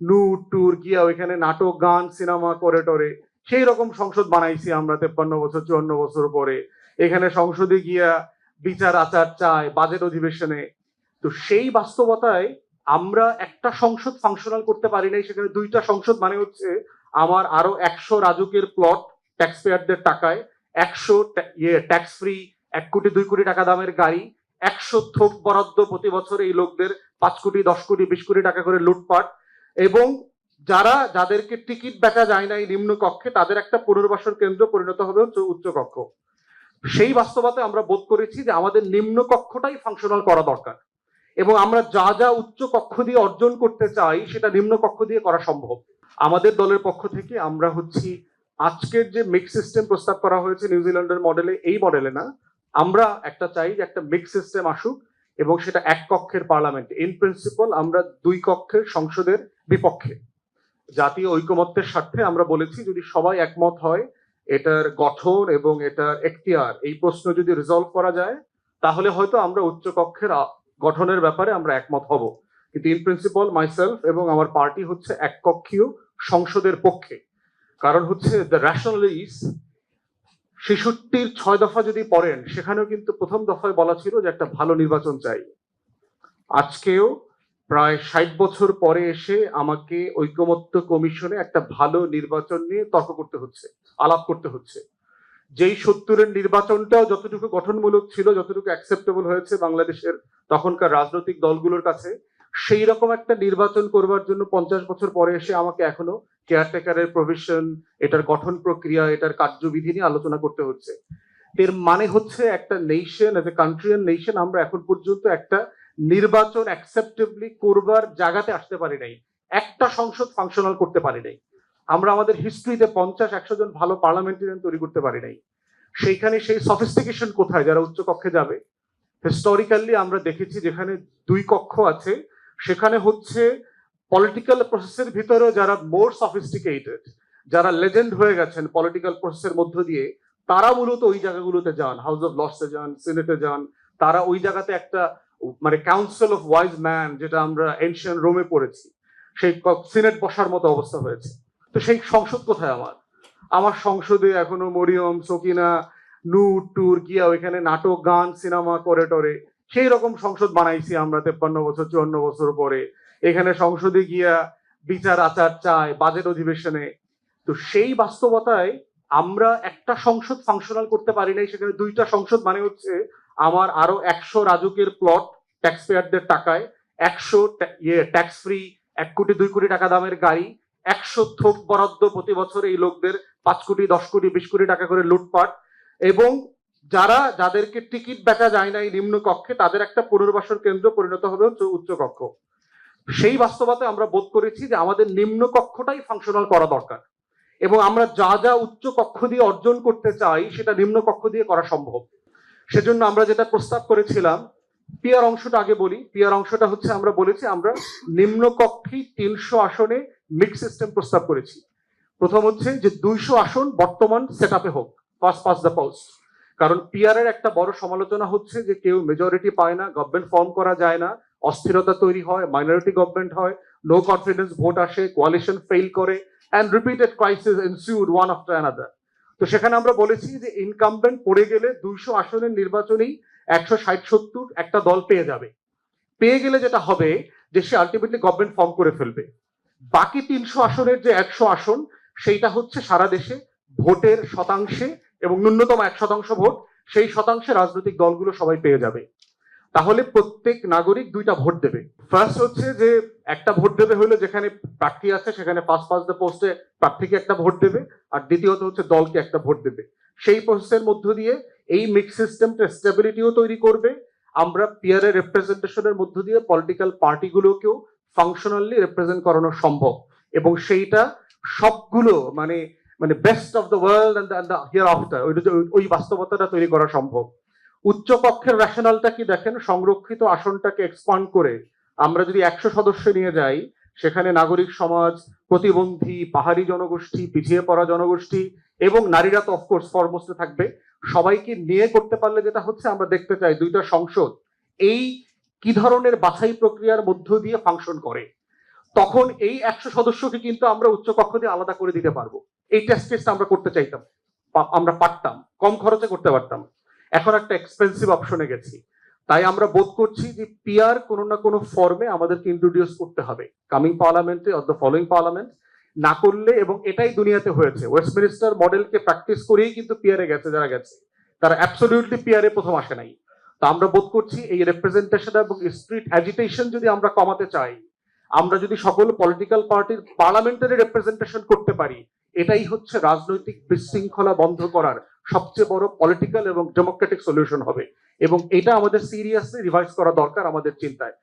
নুট tour গিয়া ওইখানে নাটক, গান, সিনেমা, করে টরে। সেই রকম সংসদ বানাইছি আমরা তেপ্পান্ন বছর, চুয়ান্ন বছর পরে। এখানে সংসদে গিয়া বিচার, আচার চায় বাজেট অধিবেশনে। তো সেই বাস্তবতায় আমরা একটা সংসদ ফাংশনাল করতে পারি নাই, সেখানে দুইটা সংসদ মানে হচ্ছে আমার আরও একশো রাজুকের প্লট ট্যাক্স পেয়ারদের টাকায়, একশো ইয়ে ট্যাক্স ফ্রি এক কোটি, দুই কোটি টাকা দামের গাড়ি একশো থোক বরাদ্দ প্রতি বছর এই লোকদের পাঁচ কোটি, দশ কোটি, বিশ কোটি টাকা করে লুটপাট। এবং যারা, যাদেরকে টিকিট বেচা যায় না এই নিম্ন কক্ষে, তাদের একটা পুনর্বাসন কেন্দ্র পরিণত হবে উচ্চ কক্ষ। সেই বাস্তবতা আমরা বোধ করেছি যে আমাদের নিম্ন কক্ষটাই ফাংশনাল করা দরকার। এবং আমরা যা যা উচ্চ কক্ষ দিয়ে অর্জন করতে চাই, সেটা নিম্ন কক্ষ দিয়ে করা সম্ভব। আমাদের দলের পক্ষ থেকে আমরা হচ্ছি আজকের যে মিক্স সিস্টেম প্রস্তাব করা হয়েছে নিউজিল্যান্ডের মডেলে এই মডেলে না আমরা একটা চাই যে একটা মিক্স সিস্টেম আসুক এবং সেটা এক কক্ষের পার্লামেন্ট ইন প্রিন্সিপাল আমরা দুই কক্ষের সংসদের বিপক্ষে। জাতীয় ঐকমত্যের স্বার্থে আমরা বলেছি, যদি সবাই একমত হয়, এটার গঠন এবং এটার এখতিয়ার, এই প্রশ্ন যদি রিজলভ করা যায়, তাহলে হয়তো আমরা উচ্চ কক্ষের গঠনের ব্যাপারে আমরা একমত হব। কিন্তু ইন প্রিন্সিপাল মাইসেলফ এবং আমার পার্টি হচ্ছে এক কক্ষীয় সংসদের পক্ষে। কারণ হচ্ছে দ্য রেশনাল ইজ ছেষট্টির ছয় দফা যদি পড়েন, সেখানেও কিন্তু প্রথম দফায় বলা ছিল যে একটা ভালো নির্বাচন চাই। আজকেও প্রায় ষাট বছর পরে এসে আমাকে ঐকমত্য কমিশনে একটা ভালো নির্বাচন নিয়ে তর্ক করতে হচ্ছে, আলাপ করতে হচ্ছে। যেই সত্তরের নির্বাচনটাও যতটুকু গঠনমূলক ছিল, যতটুকু অ্যাকসেপ্টেবল হয়েছে বাংলাদেশের তখনকার রাজনৈতিক দলগুলোর কাছে সেই রকম একটা নির্বাচন করবার জন্য পঞ্চাশ বছর পরে এসে আমাকে এখনও কেয়ারটেকারের প্রভিশন এটার গঠন প্রক্রিয়া, এটার কার্যবিধি নিয়ে আলোচনা করতে হচ্ছে। এর মানে হচ্ছে একটা nation as a country and nation আমরা এখন পর্যন্ত একটা নির্বাচন অ্যাকসেপ্টেবলি করবার জায়গাতে আসতে পারি নাই। একটা সংসদ ফাংশনাল করতে পারি নাই। আমরা আমাদের হিস্ট্রিতে পঞ্চাশ, একশো জন ভালো পার্লামেন্টারিয়ান তৈরি করতে পারি নাই। সেইখানে সেই সফিস্টিকেশন কোথায়? যারা উচ্চ কক্ষে যাবে। হিস্টোরিক্যালি আমরা দেখেছি যেখানে দুই কক্ষ আছে, সেখানে হচ্ছে পলিটিক্যাল প্রসেসের ভিতরেও যারা মোর সফিস্টিকেটেড যারা লেজেন্ড হয়ে গেছেন পলিটিক্যাল প্রসেসের মধ্য দিয়ে, তারা মূলত ওই জায়গাগুলোতে যান হাউস অফ লর্ডসে যান সিনেটে যান। তারা ওই জায়গাতে একটা মানে কাউন্সিল অফ ওয়াইজ ম্যান যেটা আমরা এনশিয়ান রোমে পড়েছি, সেই সিনেট বসার মতো অবস্থা হয়েছে। তো সেই সংসদ কোথায় আমার? আমার সংসদে এখনও মরিয়ম, সকিনা নুট ট্যুর গিয়া ওইখানে নাটক, গান, সিনেমা, করে টরে, সেই রকম সংসদ বানাইছি আমরা তেপ্পান্ন বছর, চুয়ান্ন বছর পরে। এখানে সংসদে গিয়া বিচার, আচার চায় বাজেট অধিবেশনে। তো সেই বাস্তবতায় আমরা একটা সংসদ ফাংশনাল করতে পারি নাই, সেখানে দুইটা সংসদ মানে হচ্ছে আমার আরও একশো রাজুকের প্লট ট্যাক্স পেয়ারদের টাকায়, একশো ইয়ে ট্যাক্স ফ্রি এক কোটি, দুই কোটি টাকা দামের গাড়ি, একশো থোক বরাদ্দ প্রতি বছর এই লোকদের পাঁচ কোটি, দশ কোটি, বিশ কোটি টাকা করে লুটপাট। এবং যারা, যাদেরকে টিকিট বেচা যায় না এই নিম্ন কক্ষে তাদের একটা পুনর্বাসন কেন্দ্র পরিণত হবে হচ্ছে উচ্চ কক্ষ সেই বাস্তবতায় আমরা বোধ করেছি যে আমাদের নিম্ন কক্ষটাই ফাংশনাল করা দরকার। এবং আমরা যা যা উচ্চ কক্ষ দিয়ে অর্জন করতে চাই, সেটা নিম্ন কক্ষ দিয়ে করা সম্ভব। সেজন্য আমরা যেটা প্রস্তাব করেছিলাম, পিয়ার অংশটা আগে বলি, পিয়ার অংশটা হচ্ছে আমরা বলেছি, আমরা নিম্ন কক্ষে তিনশো আসনে মিক্স সিস্টেম প্রস্তাব করেছি। প্রথম হচ্ছে যে দুইশো আসন বর্তমান সেট আপে হোক ফার্স্ট পাস দ্য পোস্ট কারণ পিয়ারের একটা বড় সমালোচনা হচ্ছে যে কেউ মেজরিটি পায় না গভর্নমেন্ট ফর্ম করা যায় না। অস্থিরতা তৈরি হয় মাইনরিটি গভর্নমেন্ট হয় নো কনফিডেন্স ভোট আসে কোয়ালিশন ফেল করে and repeated crisis ensued one after another তো সেখানে আমরা বলেছি যে ইনকামবেন্ট পড়ে গেলে দুইশো আসনের নির্বাচনেই একশো ষাট সত্তর একটা দল পেয়ে যাবে। পেয়ে গেলে যেটা হবে, যে সে আলটিমেটলি গভর্নমেন্ট ফর্ম করে ফেলবে। বাকি তিনশো আসনের যে একশো আসন, সেইটা হচ্ছে সারা দেশে ভোটের শতাংশে এবং ন্যূনতম এক শতাংশ ভোট, সেই শতাংশে রাজনৈতিক দলগুলো সবাই পেয়ে যাবে। তাহলে প্রত্যেক নাগরিক দুইটা ভোট দেবে। ফার্স্ট হচ্ছে যে একটা ভোট দেবে হলো যেখানে প্রার্থী আছে, সেখানে ফার্স্ট পাস দ্য পোস্টে প্রার্থীকে একটা ভোট দেবে আর দ্বিতীয়ত হচ্ছে দলকে একটা ভোট দেবে। সেই প্রসেসের মধ্য দিয়ে এই মিক্স সিস্টেমটা স্টেবিলিটিও তৈরি করবে। আমরা পিয়ারের রিপ্রেজেন্টেশনের মধ্য দিয়ে পলিটিক্যাল পার্টিগুলোকেও ফাংশনালি রিপ্রেজেন্ট করানো সম্ভব। এবং সেইটা সবগুলো মানে মানে best of the world and the here আফটার ওই বাস্তবতাটা তৈরি করা সম্ভব। উচ্চ কক্ষের রেশনালটা কি দেখেন? সংরক্ষিত আসনটাকে এক্সপান্ড করে আমরা যদি একশো সদস্য নিয়ে যাই, সেখানে নাগরিক সমাজ, প্রতিবন্ধী, পাহাড়ি জনগোষ্ঠী, পিছিয়ে পড়া জনগোষ্ঠী এবং নারীরা তো অফকোর্স ফরমোস্টে থাকবে। সবাইকে নিয়ে করতে পারলে যেটা হচ্ছে, আমরা দেখতে চাই দুইটা সংসদ এই কি ধরনের বাছাই প্রক্রিয়ার মধ্য দিয়ে ফাংশন করে। তখন এই একশো সদস্যকে কিন্তু আমরা উচ্চ কক্ষ দিয়ে আলাদা করে দিতে পারব। এই টেস্ট কেসটা আমরা করতে চাইতাম আমরা পারতাম, কম খরচে করতে পারতাম। এখন একটা এক্সপেন্সিভ অপশনে গেছি। তাই আমরা বোধ করছি যে পিআর কোনো না কোনো ফর্মে আমাদেরকে ইন্ট্রোডিউস করতে হবে। কামিং পার্লামেন্টে অর দ্য ফলোইং পার্লামেন্ট না করলে এবং এটাই দুনিয়াতে হয়েছে। ওয়েস্টমিনিস্টার মডেলকে প্র্যাকটিস করেই কিন্তু পিয়ারে গেছে, যারা গেছে। তারা অ্যাবসলিউটলি পিয়ারে প্রথম আসে নাই। তো আমরা বোধ করছি এই রেপ্রেজেন্টেশন এবং স্ট্রিট অ্যাজিটেশন যদি আমরা কমাতে চাই, আমরা যদি সকল পলিটিক্যাল পার্টির পার্লামেন্টারি রেপ্রেজেন্টেশন করতে পারি, এটাই হচ্ছে রাজনৈতিক বিশৃঙ্খলা বন্ধ করার সবচেয়ে বড় পলিটিক্যাল এবং ডেমোক্রেটিক সলিউশন হবে। এবং এটা আমাদের সিরিয়াসলি রিভাইজ করা দরকার আমাদের চিন্তায়।